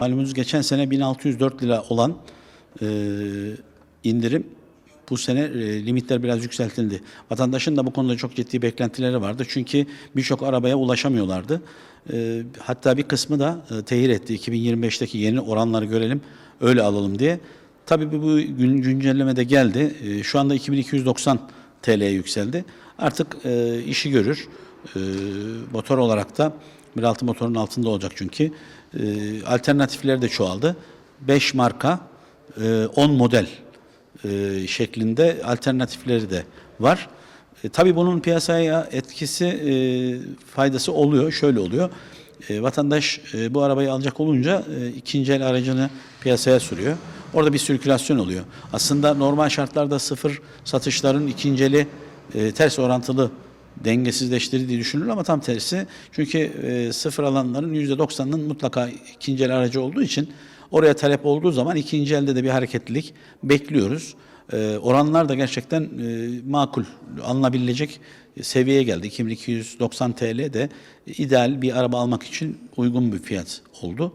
Malumunuz geçen sene 1604 lira olan e, indirim bu sene e, limitler biraz yükseltildi. Vatandaşın da bu konuda çok ciddi beklentileri vardı. Çünkü birçok arabaya ulaşamıyorlardı. E, hatta bir kısmı da e, tehir etti. 2025'teki yeni oranları görelim, öyle alalım diye. Tabii bu gün güncelleme de geldi. E, şu anda 2290 TL'ye yükseldi. Artık e, işi görür. E, motor olarak da 1.6 motorun altında olacak çünkü. E, alternatifleri de çoğaldı. 5 marka, e, 10 model e, şeklinde alternatifleri de var. E, tabii bunun piyasaya etkisi, e, faydası oluyor. Şöyle oluyor. E, vatandaş e, bu arabayı alacak olunca e, ikinci el aracını piyasaya sürüyor. Orada bir sirkülasyon oluyor. Aslında normal şartlarda sıfır satışların ikinci eli e, ters orantılı dengesizleştirdiği düşünülür ama tam tersi. Çünkü e, sıfır alanların %90'ının mutlaka ikinci el aracı olduğu için oraya talep olduğu zaman ikinci elde de bir hareketlilik bekliyoruz. E, oranlar da gerçekten e, makul, alınabilecek seviyeye geldi. 2290 TL de ideal bir araba almak için uygun bir fiyat oldu.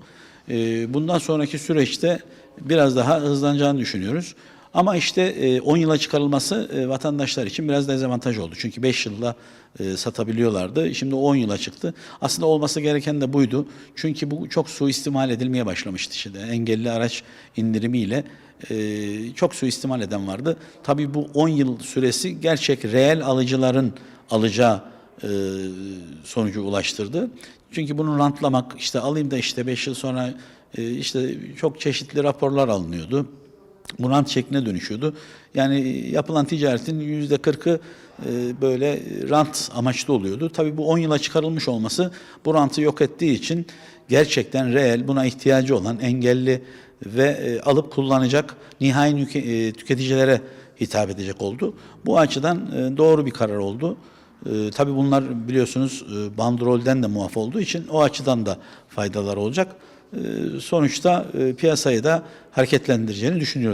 E, bundan sonraki süreçte biraz daha hızlanacağını düşünüyoruz. Ama işte e, 10 yıla çıkarılması e, vatandaşlar için biraz dezavantaj oldu. Çünkü 5 yılla e, satabiliyorlardı. Şimdi 10 yıla çıktı. Aslında olması gereken de buydu. Çünkü bu çok suistimal edilmeye başlamıştı. İşte engelli araç indirimiyle e, çok suistimal eden vardı. Tabii bu 10 yıl süresi gerçek reel alıcıların alacağı e, sonucu ulaştırdı. Çünkü bunu rantlamak, işte alayım da işte 5 yıl sonra e, işte çok çeşitli raporlar alınıyordu bu rant şekline dönüşüyordu. Yani yapılan ticaretin yüzde kırkı e, böyle rant amaçlı oluyordu. Tabii bu 10 yıla çıkarılmış olması bu rantı yok ettiği için gerçekten reel buna ihtiyacı olan engelli ve e, alıp kullanacak nihai e, tüketicilere hitap edecek oldu. Bu açıdan doğru bir karar oldu. Tabii bunlar biliyorsunuz bandrolden de muaf olduğu için o açıdan da faydalar olacak. Sonuçta piyasayı da hareketlendireceğini düşünüyoruz.